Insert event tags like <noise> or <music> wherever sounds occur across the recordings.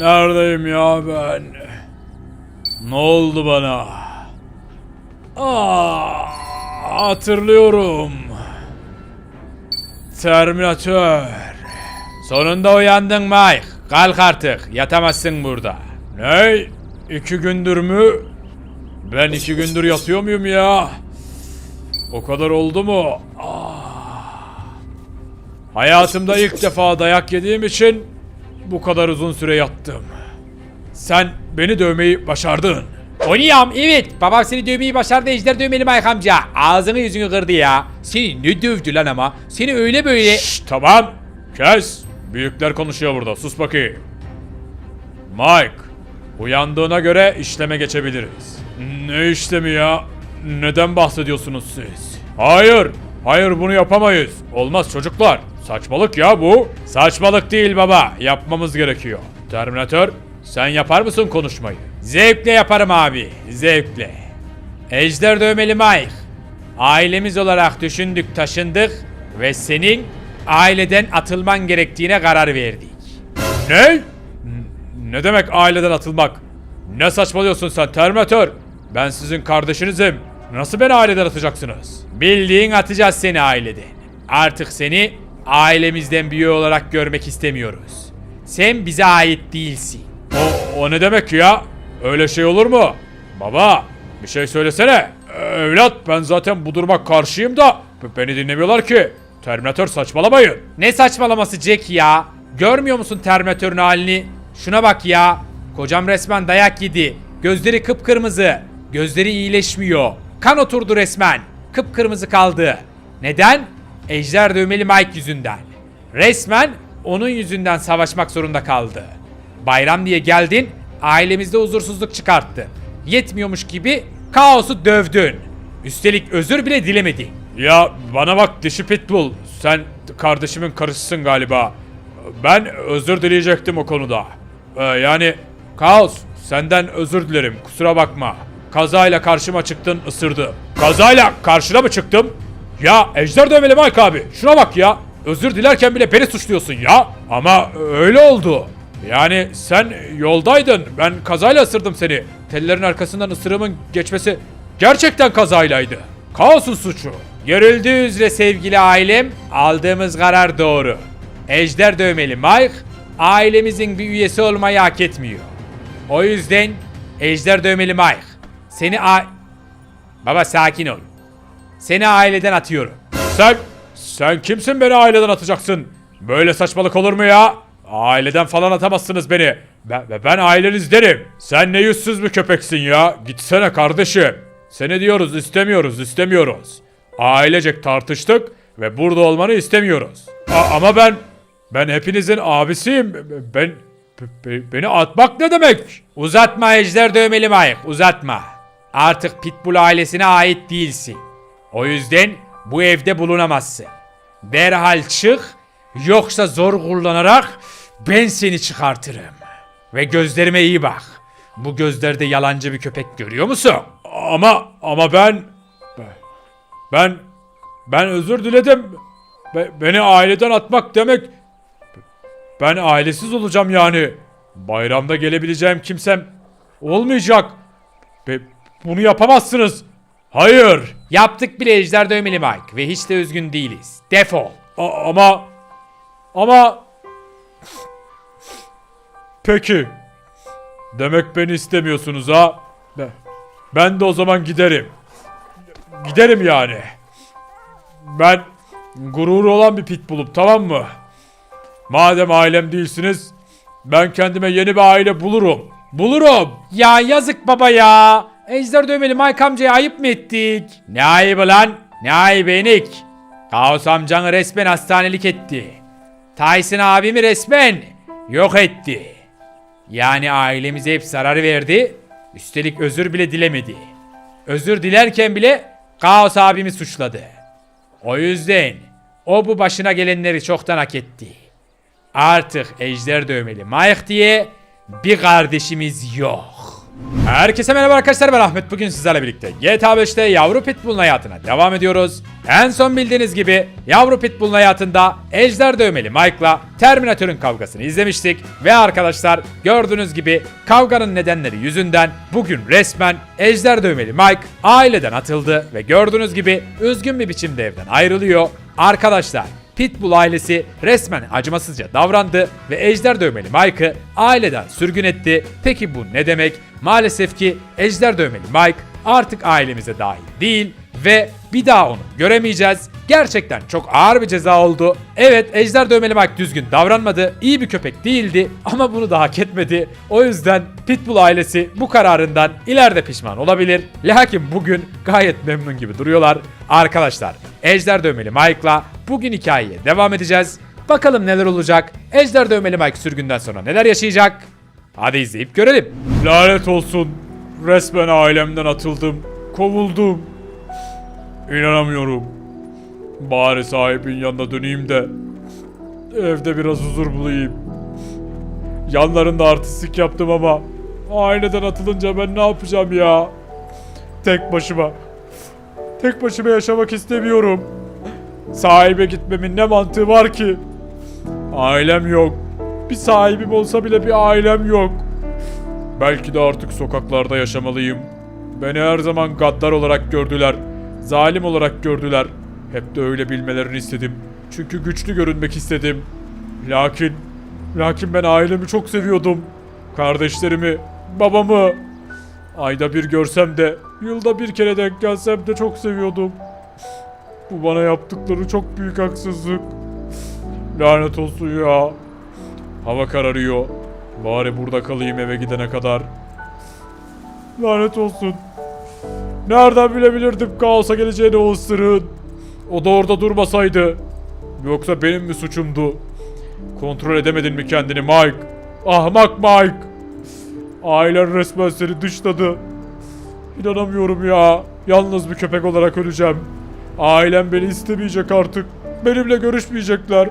Neredeyim ya ben? Ne oldu bana? Aa, hatırlıyorum. Terminatör. Sonunda uyandın Mike. Kalk artık. Yatamazsın burada. Ne? İki gündür mü? Ben iki gündür yatıyor muyum ya? O kadar oldu mu? Ah. Hayatımda ilk defa dayak yediğim için bu kadar uzun süre yattım. Sen beni dövmeyi başardın. Oynayam evet. Babam seni dövmeyi başardı ejder dövmeli Mike amca. Ağzını yüzünü kırdı ya. Seni ne dövdü lan ama. Seni öyle böyle. Şşş tamam. Kes. Büyükler konuşuyor burada. Sus bakayım. Mike. Uyandığına göre işleme geçebiliriz. Ne işlemi ya? Neden bahsediyorsunuz siz? Hayır. Hayır bunu yapamayız. Olmaz çocuklar. Saçmalık ya bu. Saçmalık değil baba. Yapmamız gerekiyor. Terminator sen yapar mısın konuşmayı? Zevkle yaparım abi. Zevkle. Ejder dövmeli Mike. Ailemiz olarak düşündük taşındık ve senin aileden atılman gerektiğine karar verdik. Ne? Ne demek aileden atılmak? Ne saçmalıyorsun sen Terminator? Ben sizin kardeşinizim. Nasıl beni aileden atacaksınız? Bildiğin atacağız seni aileden. Artık seni ailemizden bir üye olarak görmek istemiyoruz. Sen bize ait değilsin. O, o ne demek ya? Öyle şey olur mu? Baba bir şey söylesene. Evlat ben zaten bu duruma karşıyım da beni dinlemiyorlar ki. Terminator saçmalamayın. Ne saçmalaması Jack ya? Görmüyor musun Terminatör'ün halini? Şuna bak ya. Kocam resmen dayak yedi. Gözleri kıpkırmızı. Gözleri iyileşmiyor. Kan oturdu resmen. Kıpkırmızı kaldı. Neden? Ejder dövmeli Mike yüzünden. Resmen onun yüzünden savaşmak zorunda kaldı. Bayram diye geldin, ailemizde huzursuzluk çıkarttın. Yetmiyormuş gibi kaosu dövdün. Üstelik özür bile dilemedin. Ya bana bak dişi pitbull. Sen kardeşimin karısısın galiba. Ben özür dileyecektim o konuda. Ee, yani Kaos senden özür dilerim kusura bakma. Kazayla karşıma çıktın ısırdı. Kazayla karşına mı çıktım? Ya ejder dövmeli Mike abi şuna bak ya. Özür dilerken bile beni suçluyorsun ya. Ama öyle oldu. Yani sen yoldaydın. Ben kazayla ısırdım seni. Tellerin arkasından ısırığımın geçmesi gerçekten kazaylaydı. Kaosun suçu. Görüldüğü üzere sevgili ailem, aldığımız karar doğru. Ejder dövmeli Mike, ailemizin bir üyesi olmayı hak etmiyor. O yüzden Ejder dövmeli Mike, seni a... Baba sakin ol. Seni aileden atıyorum. Sen, sen kimsin beni aileden atacaksın? Böyle saçmalık olur mu ya? Aileden falan atamazsınız beni. Ben, ben aileniz derim. Sen ne yüzsüz bir köpeksin ya. Gitsene kardeşim. Seni diyoruz istemiyoruz istemiyoruz. Ailecek tartıştık ve burada olmanı istemiyoruz. A- ama ben, ben hepinizin abisiyim. Ben, be- beni atmak ne demek? Uzatma Ejder dövmeli Mike, uzatma. Artık Pitbull ailesine ait değilsin. O yüzden bu evde bulunamazsın. Derhal çık, yoksa zor kullanarak ben seni çıkartırım. Ve gözlerime iyi bak. Bu gözlerde yalancı bir köpek görüyor musun? Ama ama ben ben ben özür diledim. Be- beni aileden atmak demek ben ailesiz olacağım yani. Bayramda gelebileceğim kimsem olmayacak. Be- bunu yapamazsınız. Hayır. Yaptık bile Ejder dövmeli Mike ve hiç de üzgün değiliz. Defol. A- ama ama Peki. Demek beni istemiyorsunuz ha? Be- Ben de o zaman giderim. Giderim yani. Ben gururu olan bir pitbullum tamam mı? Madem ailem değilsiniz, ben kendime yeni bir aile bulurum. Bulurum. Ya yazık baba ya. Ejder dövmeli Mike amcaya ayıp mı ettik? Ne ayıbı lan? Ne ayıbı enik? Kaos amcanı resmen hastanelik etti. Tyson abimi resmen yok etti. Yani ailemize hep zarar verdi. Üstelik özür bile dilemedi. Özür dilerken bile Kaos abimi suçladı. O yüzden o bu başına gelenleri çoktan hak etti. Artık ejder dövmeli Mike diye bir kardeşimiz yok. Herkese merhaba arkadaşlar ben Ahmet. Bugün sizlerle birlikte GTA 5'te yavru pitbull'un hayatına devam ediyoruz. En son bildiğiniz gibi yavru pitbull'un hayatında ejder dövmeli Mike'la Terminator'ın kavgasını izlemiştik. Ve arkadaşlar gördüğünüz gibi kavganın nedenleri yüzünden bugün resmen ejder dövmeli Mike aileden atıldı. Ve gördüğünüz gibi üzgün bir biçimde evden ayrılıyor. Arkadaşlar Pitbull ailesi resmen acımasızca davrandı ve ejder dövmeli Mike'ı aileden sürgün etti. Peki bu ne demek? Maalesef ki ejder dövmeli Mike artık ailemize dahil değil ve bir daha onu göremeyeceğiz. Gerçekten çok ağır bir ceza oldu. Evet ejder dövmeli Mike düzgün davranmadı. iyi bir köpek değildi ama bunu da hak etmedi. O yüzden Pitbull ailesi bu kararından ileride pişman olabilir. Lakin bugün gayet memnun gibi duruyorlar. Arkadaşlar ejder dövmeli Mike'la bugün hikayeye devam edeceğiz. Bakalım neler olacak? Ejder dövmeli Mike sürgünden sonra neler yaşayacak? Hadi izleyip görelim. Lanet olsun. Resmen ailemden atıldım. Kovuldum. İnanamıyorum. Bari sahibin yanına döneyim de evde biraz huzur bulayım. Yanlarında artistlik yaptım ama aileden atılınca ben ne yapacağım ya? Tek başıma. Tek başıma yaşamak istemiyorum. Sahibe gitmemin ne mantığı var ki? Ailem yok. Bir sahibim olsa bile bir ailem yok. Belki de artık sokaklarda yaşamalıyım. Beni her zaman gaddar olarak gördüler. Zalim olarak gördüler. Hep de öyle bilmelerini istedim. Çünkü güçlü görünmek istedim. Lakin, lakin ben ailemi çok seviyordum. Kardeşlerimi, babamı. Ayda bir görsem de, yılda bir kere denk gelsem de çok seviyordum. Bu bana yaptıkları çok büyük haksızlık. Lanet olsun ya. Hava kararıyor. Bari burada kalayım eve gidene kadar. Lanet olsun. Nereden bilebilirdim kaosa geleceğini o ısırığın. O da orada durmasaydı. Yoksa benim mi suçumdu? Kontrol edemedin mi kendini Mike? Ahmak Mike. Ailen resmen seni dışladı. İnanamıyorum ya. Yalnız bir köpek olarak öleceğim. Ailem beni istemeyecek artık. Benimle görüşmeyecekler.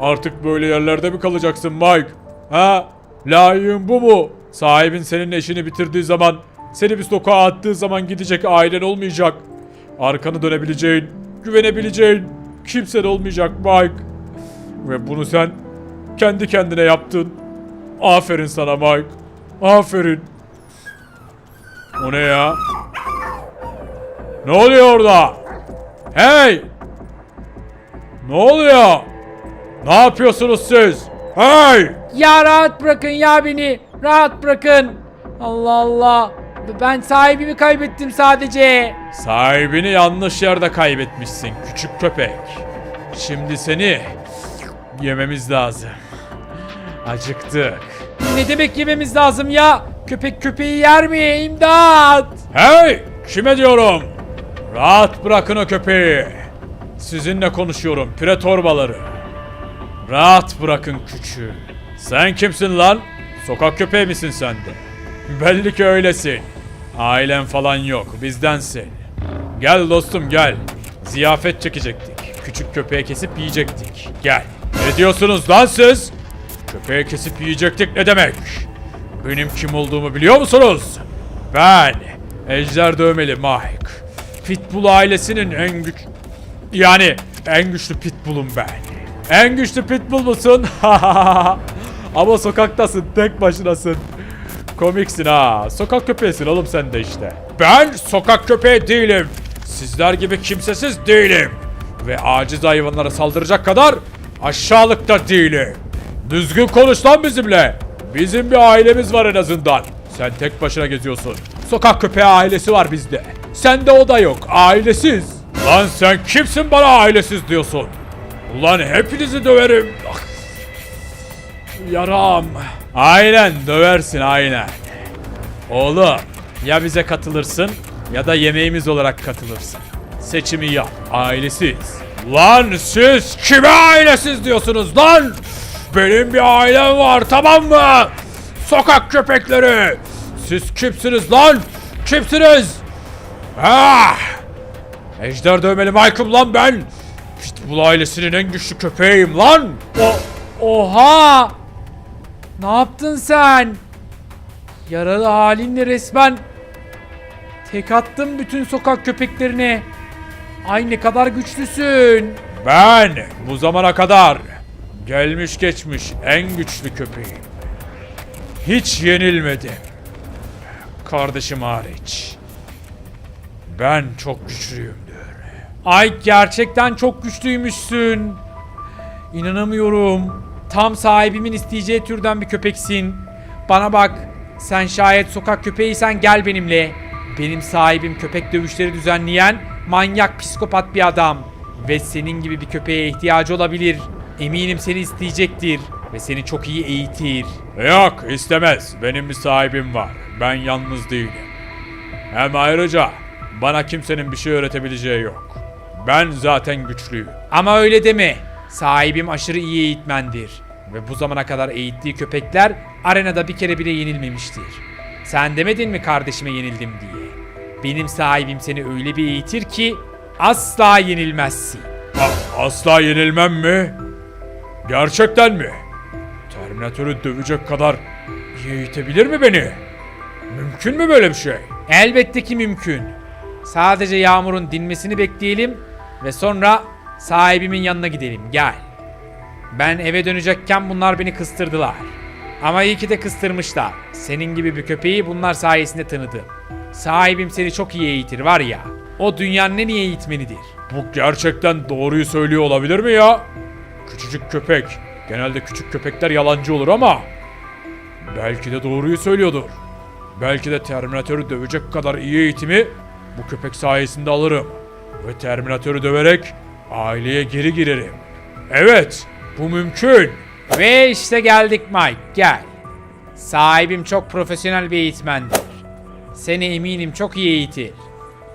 Artık böyle yerlerde mi kalacaksın Mike? Ha? Layığın bu mu? Sahibin senin işini bitirdiği zaman, seni bir sokağa attığı zaman gidecek ailen olmayacak. Arkanı dönebileceğin, güvenebileceğin kimsen olmayacak Mike. Ve bunu sen kendi kendine yaptın. Aferin sana Mike. Aferin. O ne ya? Ne oluyor orada? Hey! Ne oluyor? Ne yapıyorsunuz siz? Hey! Ya rahat bırakın ya beni. Rahat bırakın. Allah Allah. Ben sahibimi kaybettim sadece. Sahibini yanlış yerde kaybetmişsin küçük köpek. Şimdi seni yememiz lazım. Acıktık. Ne demek yememiz lazım ya? Köpek köpeği yer mi? İmdat! Hey! Kime diyorum? Rahat bırakın o köpeği. Sizinle konuşuyorum pire torbaları. Rahat bırakın küçüğü. Sen kimsin lan? Sokak köpeği misin sen de? Belli ki öylesin. Ailen falan yok bizdensin. Gel dostum gel. Ziyafet çekecektik. Küçük köpeği kesip yiyecektik. Gel. Ne diyorsunuz lan siz? Köpeği kesip yiyecektik ne demek? Benim kim olduğumu biliyor musunuz? Ben Ejder Dövmeli Mike. Pitbull ailesinin en güç... Yani en güçlü pitbullum ben. En güçlü pitbull musun? <laughs> Ama sokaktasın, tek başınasın. Komiksin ha. Sokak köpeğisin oğlum sen de işte. Ben sokak köpeği değilim. Sizler gibi kimsesiz değilim. Ve aciz hayvanlara saldıracak kadar aşağılıkta değilim. Düzgün konuş lan bizimle. Bizim bir ailemiz var en azından. Sen tek başına geziyorsun. Sokak köpeği ailesi var bizde. Sende o da yok. Ailesiz. Lan sen kimsin bana ailesiz diyorsun? Ulan hepinizi döverim. Ah. Yaram. Aynen döversin aynen. Oğlum ya bize katılırsın ya da yemeğimiz olarak katılırsın. Seçimi yap. Ailesiz. Lan siz kime ailesiz diyorsunuz lan? Benim bir ailem var tamam mı? Sokak köpekleri. Siz kimsiniz lan? Kimsiniz? Ah! Ejder dövmeli Mike'ım lan ben. Pitbull ailesinin en güçlü köpeğiyim lan. O Oha! Ne yaptın sen? Yaralı halinle resmen tek attım bütün sokak köpeklerine. Ay ne kadar güçlüsün. Ben bu zamana kadar gelmiş geçmiş en güçlü köpeğim. Hiç yenilmedim. Kardeşim hariç. Ben çok güçlüyümdür. Ay gerçekten çok güçlüymüşsün. İnanamıyorum. Tam sahibimin isteyeceği türden bir köpeksin. Bana bak. Sen şayet sokak köpeğiysen gel benimle. Benim sahibim köpek dövüşleri düzenleyen manyak psikopat bir adam. Ve senin gibi bir köpeğe ihtiyacı olabilir. Eminim seni isteyecektir. Ve seni çok iyi eğitir. Yok istemez. Benim bir sahibim var. Ben yalnız değilim. Hem ayrıca bana kimsenin bir şey öğretebileceği yok. Ben zaten güçlüyüm. Ama öyle deme. Sahibim aşırı iyi eğitmendir. Ve bu zamana kadar eğittiği köpekler arenada bir kere bile yenilmemiştir. Sen demedin mi kardeşime yenildim diye? Benim sahibim seni öyle bir eğitir ki asla yenilmezsin. A- asla yenilmem mi? Gerçekten mi? Terminatörü dövecek kadar iyi eğitebilir mi beni? Mümkün mü böyle bir şey? Elbette ki mümkün. Sadece yağmurun dinmesini bekleyelim ve sonra sahibimin yanına gidelim. Gel. Ben eve dönecekken bunlar beni kıstırdılar. Ama iyi ki de kıstırmışlar. Senin gibi bir köpeği bunlar sayesinde tanıdım. Sahibim seni çok iyi eğitir var ya. O dünyanın en iyi eğitmenidir. Bu gerçekten doğruyu söylüyor olabilir mi ya? Küçücük köpek. Genelde küçük köpekler yalancı olur ama belki de doğruyu söylüyordur. Belki de Terminatörü dövecek kadar iyi eğitimi bu köpek sayesinde alırım. Ve Terminatörü döverek aileye geri girerim. Evet, bu mümkün. Ve işte geldik Mike gel. Sahibim çok profesyonel bir eğitmendir. Seni eminim çok iyi eğitir.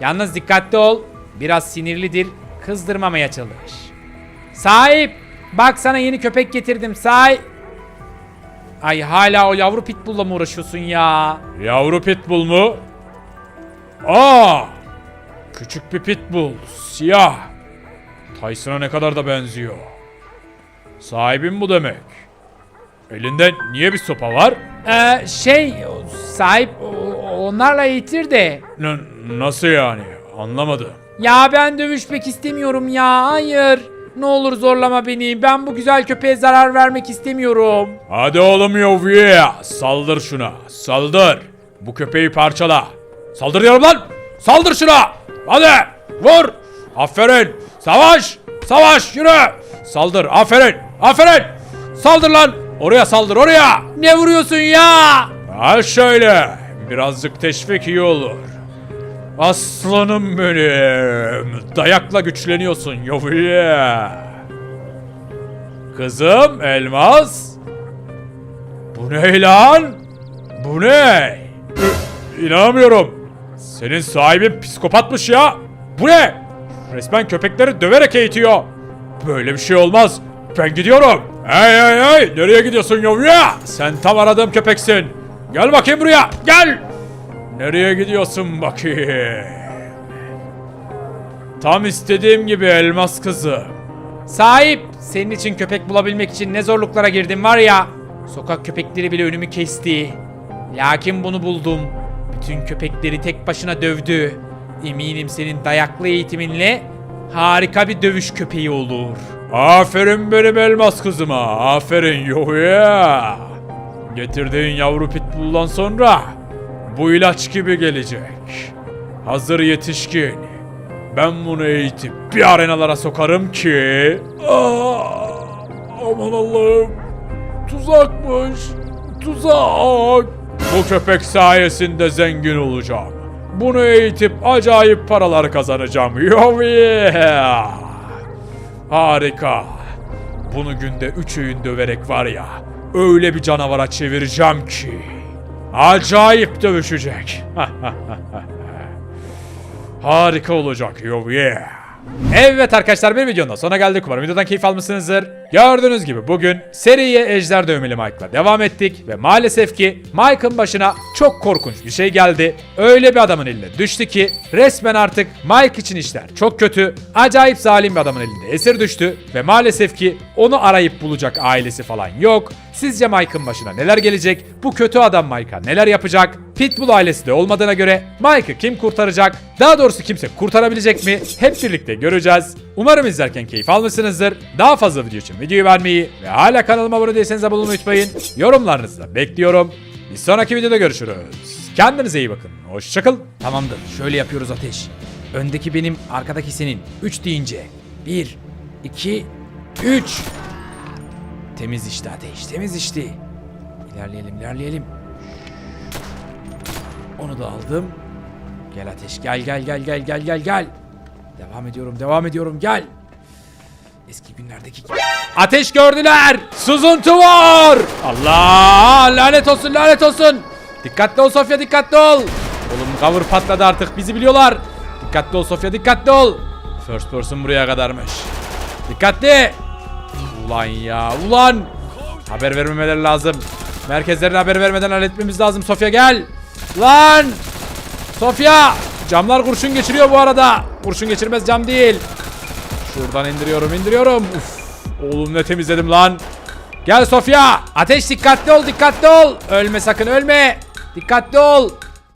Yalnız dikkatli ol. Biraz sinirlidir. Kızdırmamaya çalış. Sahip! Bak sana yeni köpek getirdim sahip. Ay hala o yavru pitbull'la mı uğraşıyorsun ya? Yavru pitbull mu? Aa! Küçük bir pitbull, siyah. Tyson'a ne kadar da benziyor. Sahibim bu demek. Elinde niye bir sopa var? Ee, şey sahip onlarla eğitir de. N- nasıl yani? Anlamadım. Ya ben dövüşmek istemiyorum ya. Hayır. Ne olur zorlama beni. Ben bu güzel köpeğe zarar vermek istemiyorum. Hadi oğlum Yoviye, saldır şuna, saldır. Bu köpeği parçala. Saldır diyorum lan! Saldır şuna! Hadi! Vur! Aferin! Savaş! Savaş! Yürü! Saldır! Aferin! Aferin! Saldır lan! Oraya saldır oraya! Ne vuruyorsun ya? Ha şöyle. Birazcık teşvik iyi olur. Aslanım benim. Dayakla güçleniyorsun Yoviye. Kızım Elmas. Bu ne lan? Bu ne? İnanamıyorum. Senin sahibin psikopatmış ya. Bu ne? Resmen köpekleri döverek eğitiyor. Böyle bir şey olmaz. Ben gidiyorum. Hey hey hey. Nereye gidiyorsun yavruya? Sen tam aradığım köpeksin. Gel bakayım buraya. Gel. Nereye gidiyorsun bakayım? Tam istediğim gibi elmas kızı. Sahip, senin için köpek bulabilmek için ne zorluklara girdim var ya. Sokak köpekleri bile önümü kesti. Lakin bunu buldum. Bütün köpekleri tek başına dövdü. Eminim senin dayaklı eğitiminle harika bir dövüş köpeği olur. Aferin benim elmas kızıma. Aferin yoya. Getirdiğin yavru pitbull'dan sonra bu ilaç gibi gelecek. Hazır yetişkin. Ben bunu eğitip bir arenalara sokarım ki... Aa, aman Allah'ım. Tuzakmış. Tuzak. Bu köpek sayesinde zengin olacağım. Bunu eğitip acayip paralar kazanacağım. <laughs> Yeah. Harika. Bunu günde 3 öğün döverek var ya, öyle bir canavara çevireceğim ki. Acayip dövüşecek. <laughs> Harika olacak yo yeah. Evet arkadaşlar bir videonun sonuna geldik. Umarım videodan keyif almışsınızdır. Gördüğünüz gibi bugün seriye Ejder Dövmeli Mike'la devam ettik ve maalesef ki Mike'ın başına çok korkunç bir şey geldi. Öyle bir adamın eline düştü ki resmen artık Mike için işler çok kötü. Acayip zalim bir adamın elinde esir düştü ve maalesef ki onu arayıp bulacak ailesi falan yok. Sizce Mike'ın başına neler gelecek? Bu kötü adam Mike'a neler yapacak? Pitbull ailesi de olmadığına göre Mike'ı kim kurtaracak? Daha doğrusu kimse kurtarabilecek mi? Hep birlikte göreceğiz. Umarım izlerken keyif almışsınızdır. Daha fazla video için videoyu beğenmeyi ve hala kanalıma abone değilseniz abone olmayı unutmayın. Yorumlarınızı da bekliyorum. Bir sonraki videoda görüşürüz. Kendinize iyi bakın. Hoşçakalın. Tamamdır. Şöyle yapıyoruz Ateş. Öndeki benim, arkadaki senin. 3 deyince. 1, 2, 3. Temiz işte Ateş, temiz işte. İlerleyelim, ilerleyelim. Onu da aldım. Gel Ateş, gel gel gel gel gel gel gel. Devam ediyorum, devam ediyorum, gel. Eski günlerdeki gibi. Ateş gördüler. Sızıntı var. Allah lanet olsun lanet olsun. Dikkatli ol Sofya dikkatli ol. Oğlum cover patladı artık bizi biliyorlar. Dikkatli ol Sofya dikkatli ol. First person buraya kadarmış. Dikkatli. Ulan ya ulan. Haber vermemeleri lazım. Merkezlerine haber vermeden halletmemiz lazım Sofya gel. Lan. Sofya. Camlar kurşun geçiriyor bu arada. Kurşun geçirmez cam değil. Şuradan indiriyorum indiriyorum. Uf, oğlum ne temizledim lan. Gel Sofya. Ateş dikkatli ol dikkatli ol. Ölme sakın ölme. Dikkatli ol.